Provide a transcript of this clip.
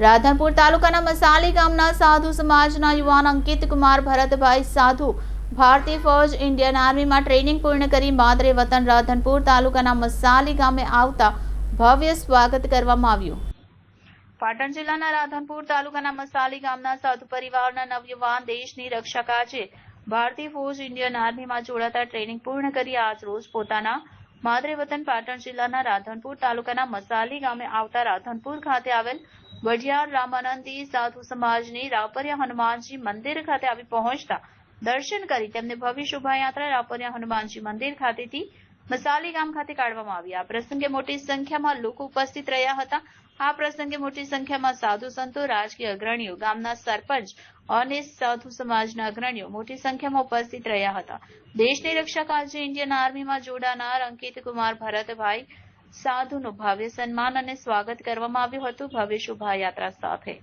રાધનપુર તાલુકાના મસાલી ગામના સાધુ સમાજના યુવાન અંકિત કુમાર ભરતભાઈ સાધુ ભારતીય ફૌજ ઇન્ડિયન આર્મીમાં ટ્રેનિંગ પૂર્ણ કરી માદરે વતન રાધનપુર તાલુકાના મસાલી ગામે આવતા ભવ્ય સ્વાગત કરવામાં આવ્યું. પાટણ જિલ્લાના રાધનપુર તાલુકાના મસાલી ગામના સાધુ પરિવારના નવયુવાન દેશની રક્ષા કાજે ભારતીય ફોજ ઇન્ડિયન આર્મીમાં જોડાતા ટ્રેનિંગ પૂર્ણ કરી આજ રોજ પોતાના માદરે વતન પાટણ જિલ્લાના રાધનપુર તાલુકાના મસાલી ગામે આવતા રાધનપુર ખાતે આવેલ વઢિયાર રામાનંદી સાધુ સમાજની રાપરિયા હનુમાનજી મંદિર ખાતે આવી પહોંચતા દર્શન કરી તેમને ભવ્ય શોભાયાત્રા રાપરિયા હનુમાનજી મંદિર ખાતેથી મસાલી ગામ ખાતે કાઢવામાં આવી. આ પ્રસંગે મોટી સંખ્યામાં લોકો ઉપસ્થિત રહ્યા હતા. આ પ્રસંગે મોટી સંખ્યામાં સાધુ સંતો, રાજકીય અગ્રણીઓ, ગામના સરપંચ અને સાધુ સમાજના અગ્રણીઓ મોટી સંખ્યામાં ઉપસ્થિત રહ્યા હતા. દેશની રક્ષા કાજે ઇન્ડિયન આર્મીમાં જોડાનાર અંકિત કુમાર ભરતભાઈ સાધુનું ભવ્ય સન્માન અને સ્વાગત કરવામાં આવ્યું હતું. ભવ્ય શોભાયાત્રા સાથે